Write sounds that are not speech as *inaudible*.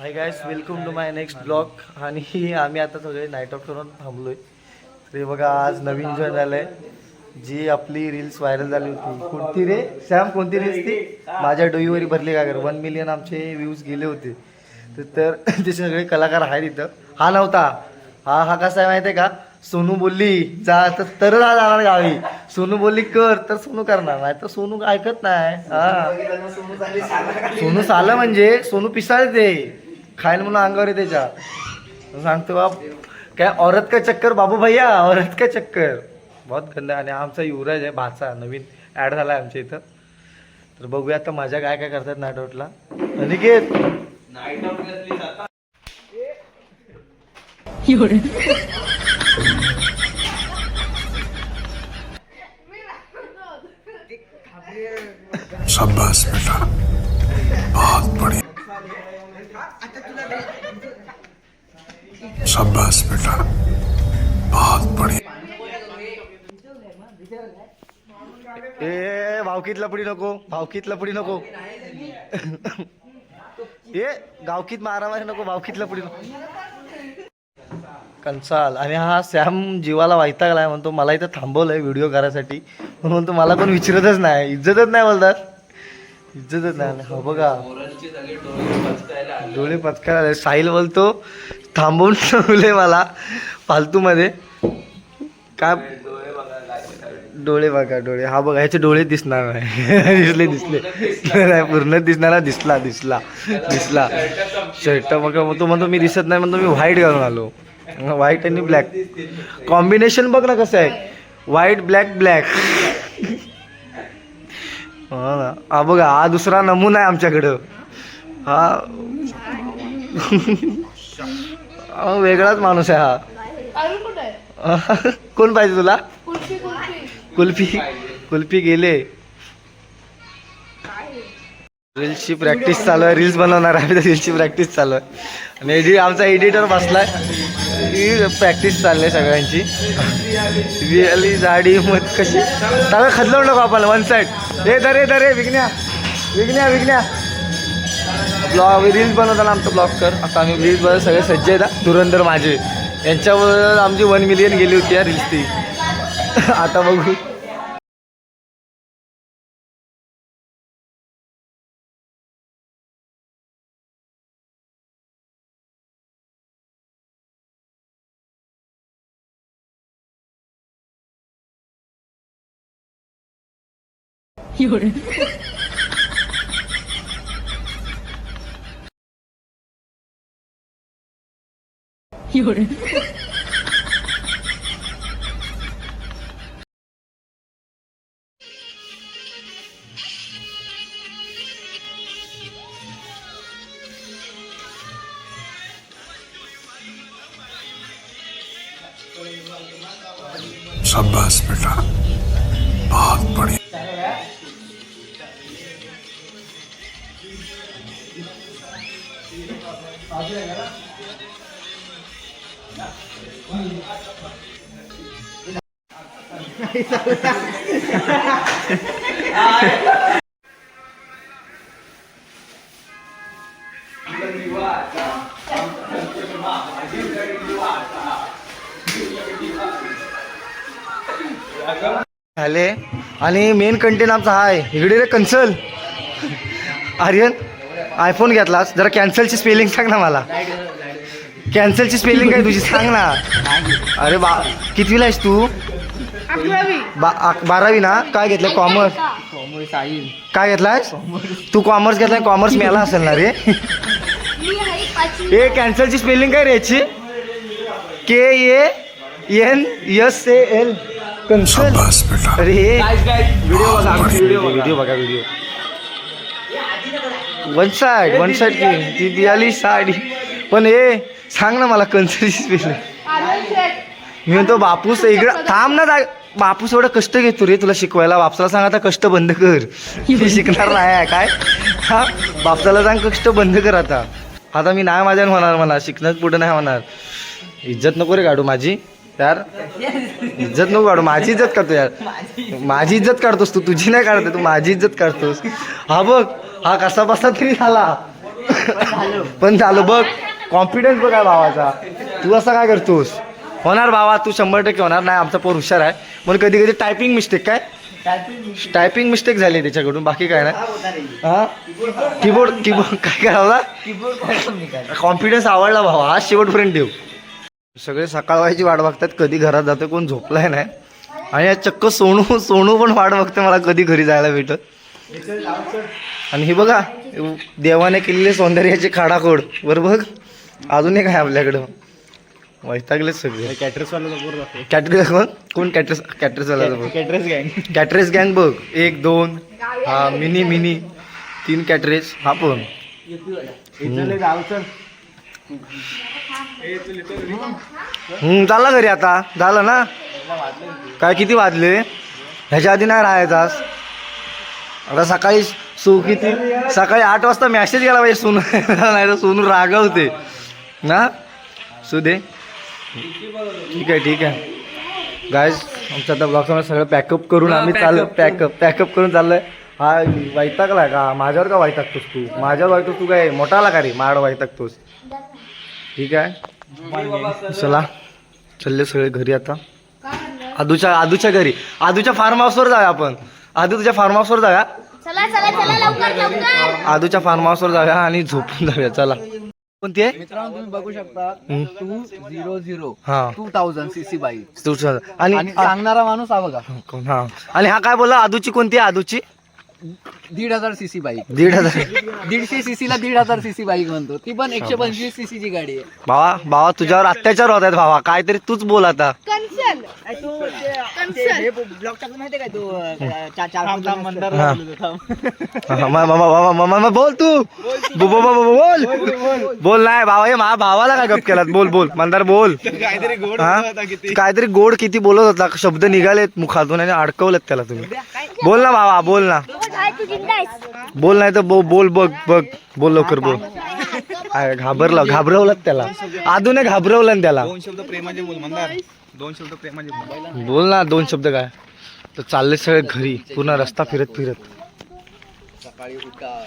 Hi guys welcome to my next blog आणि आम्ही आता सगळे नाईट आउट करून थांबलोय. तर हे बघा आज नवीन जॉईन झालंय जी आपली रील्स व्हायरल झाली होती. कोणती रे? सॅम कोणती रील्स ती? माझ्या डोईवरी भरली का वन मिलियन आमचे व्ह्यूज गेले होते. तर- तर *laughs* ते सगळे कलाकार आहेत इथं. हा नव्हता. हा हा कसा आहे माहिती आहे का? सोनू बोलली जा तर हा जाणार गावी. सोनू बोलली कर. तर सोनू करणार नाही. तर सोनू ऐकत नाही. हा. सोनू साला म्हणजे सोनू पिसाळते. खायला म्हणून अंगावर येते त्याच्या सांगतो बाप काय औरत का चक्कर बाबू भैया औरत का चक्कर. बहुत गंदा आणि आमचा युवराज आहे भाचा नवीन ॲड झाला आहे आमच्या इथं. तर बघूया आता माझ्या काय काय करतात नाईट आउटला अनिकेत. शाबाश बेटा. बहुत बढ़िया. शाबाश बेटा. बहुत बढ़िया. ए भावकीत लपडी नको. भावकीत लपडी नको. ए गावकीत मारामारी नको भावकीत लपडी नको. कंसाल. आणि हा सॅम जीवाला वैतागलाय म्हणतो मला इथं थांबवलंय व्हिडिओ करायसाठी. म्हणून म्हणतो मला कोण विचारतच नाही. इज्जतच नाही बोलतात. इज्जतच नाही. हो बघा. डोळे पचकायला आले. साहिल बोलतो थांबवून ठेवले मला फालतूमध्ये. काय? डोळे बघा डोळे. हा बघा ह्याचे डोळे दिसणार नाही. *laughs* दिसले दिसले. नाही पूर्ण दिसणारा दिसला दिसला दिसला. शर्ट बघा मग तो म्हणतो मी दिसत नाही म्हणतो मी व्हाईट घालून आलो. व्हाईट आणि ब्लॅक कॉम्बिनेशन बघ ना कसं आहे. व्हाईट ब्लॅक ब्लॅक हा ना. हा बघा हा दुसरा नमुना आहे आमच्याकडं. हा. हा वेगळाच माणूस आहे हा. आहे? कोण पाहिजे तुला? कुल्फी कुल्फी. गेले. रील्सची प्रॅक्टिस चालू आहे. रील्स बनवणार आहे. रील्सची प्रॅक्टिस चालू आहे. आणि एडि आमचा एडिटर बसलाय. प्रॅक्टिस चालली आहे सगळ्यांची. रिअली जाडी मत कशी? सगळं खदलवू नको आपण वन साईड रे दरे दरे विकण्या विकण्या विकण्या ब्लॉग रील्स बनवताना आमचं ब्लॉग कर. आता आम्ही रील्स बनवत सगळे सज्ज आहेत हा. धुरंधर माझे. यांच्यावर आमची वन मिलियन गेली होती या रील्स ती *laughs* आता बघू. शाबाश बेटा। बहुत बढ़िया। झाले आणि मेन कंटेंट आमचा हा आहे. इकडे रे कन्सल. आर्यन आयफोन घेतलास. जरा कॅन्सलची स्पेलिंग सांग ना मला. कॅन्सलची स्पेलिंग काय तुझी? सांग ना. अरे बा कितवीला आहेस तू? बा अक- बारावी ना? काय घेतलं? कॉमर्स काय घेतलायस? तू कॉमर्स घेतलाय कॉमर्स *laughs* मिळाला असेल ना रे? मी आहे पाचवी. ए कॅन्सलची स्पेलिंग काय रे याची? K A N S A L Kansal अरे व्हिडिओ बघा व्हिडिओ बघा. Video one side one side की ती बियाली साडी. पण ए सांग ना मला कन्सर्ची स्पेलिंग मी म्हणतो बापूस इकडं थांब ना बापूस एवढं कष्ट घेतो रे तुला शिकवायला. बापसाला सांग आता कष्ट बंद कर. मी शिकणार नाही काय? हा? बापसाला सांग कष्ट बंद कर आता. आता मी नाही माझ्यानं होणार मला शिकणं पुढं नाही होणार. इज्जत नको रे काढू माझी यार. इज्जत नको काढू माझी इज्जत काढतो यार. माझी इज्जत काढतोस तू तुझी नाही काढते तू माझी इज्जत काढतोस. हा बघ हा कसा बसा तरी झाला. पण झालं बघ. कॉन्फिडन्स बघ भावाचा. तू असं काय करतोस? होणार भावा तू शंभर टक्के होणार नाही आमचा पोर हुशार आहे. म्हणून कधी कधी टायपिंग मिस्टेक काय? टायपिंग मिस्टेक झाली त्याच्याकडून बाकी काय नाही. हा कीबोर्ड कीबोर्ड काय करावं? कॉन्फिडन्स आवडला भावा आज शेवटपर्यंत देऊ. सगळे सकाळ व्हायची वाट बघतात कधी घरात जातो कोण झोपलाय नाही. आणि चक्क सोनू सोनू पण वाट बघते मला कधी घरी जायला भेटत. आणि हे बघा देवाने केलेले सौंदर्याचे खाडाखोड बरं बघ. अजून एक आहे आपल्याकडं. वैतागले सगळे. कॅटरस वाला कॅटरेस कोण? कोण कॅटरेस कॅटरेसवाला बघ कॅटरस गँग कॅटरेस गँग बघ. एक दोन हा मिनी मिनी तीन कॅटरेस हा पण. हम्म. झालं घरी आता. झालं ना? काय किती वाजले? ह्याच्या आधी नाही राहायचास आता सकाळी सु किती? सकाळी आठ वाजता मॅसेज गेला पाहिजे सोनू. *laughs* नाही तर सोनू रागवते. ना? सु दे ठीक आहे ठीक आहे. गायज आमच्या आता ब्लॉगमध्ये सगळं पॅकअप करून आम्ही चाललो पॅकअप पॅकअप करून. चाललोय. हा वैतागला का? माझ्यावर का वैतागतोस तू? माझ्यावर वैताग तू काय? मोठा आला का रे? माड वैतागतोस. ठीक आहे. चला. चालले सगळे घरी आता. आदूच्या आदूच्या घरी. आदूच्या फार्म हाऊसवर जाऊया आपण. आदू तुझ्या फार्म हाऊसवर जाऊया. चला चला चला लवकर लवकर. आदूच्या फार्म हाऊसवर जाऊया आणि झोपून जाऊया. चला. कोणती आहे? मित्रांनो तुम्ही बघू शकता. टू झिरो झिरो हा. टू थाउजंड सीसी बाईक तू. आणि आणि सांगणारा माणूस हा बघा. कोण? हा. आणि हा काय बोला आदूची कोणती आहे? आदूची? दीड हजार सीसी बाईक. दीड हजार. दीडशे सीसी ला दीड हजार सीसी बाईक म्हणतो. ती पण एकशे पंचवीस सीसी ची गाडी आहे. भावा भावा तुझ्यावर अत्याचार होत आहेत भावा. काहीतरी तूच बोल आता. कन्सल. हा. हा, मा- मा- मा- मा- मा- मा- बोल तू. बो- बो- बो- बो- बोल बोल. नाही भावा हे मा भावाला काय गप केलात? बोल बोल. मंदार बोल. हा? काहीतरी गोड किती बोलत होता. शब्द निघालेत मुखातून आणि अडकवलेत त्याला तुम्ही. बोल ना भावा बोल ना. बोल नाही तर बो- बोल बघ बघ. बोल लवकर बोल. घाबरला घाबरवलं त्याला. आधूने घाबरवलं त्याला. दोन शब्द प्रेमाचे बोल दोन शब्द प्रेमाचे बोल. बोल ना दोन शब्द काय? तर चालले सगळे घरी. पूर्ण रस्ता फिरत फिरत. सकाळी उठा.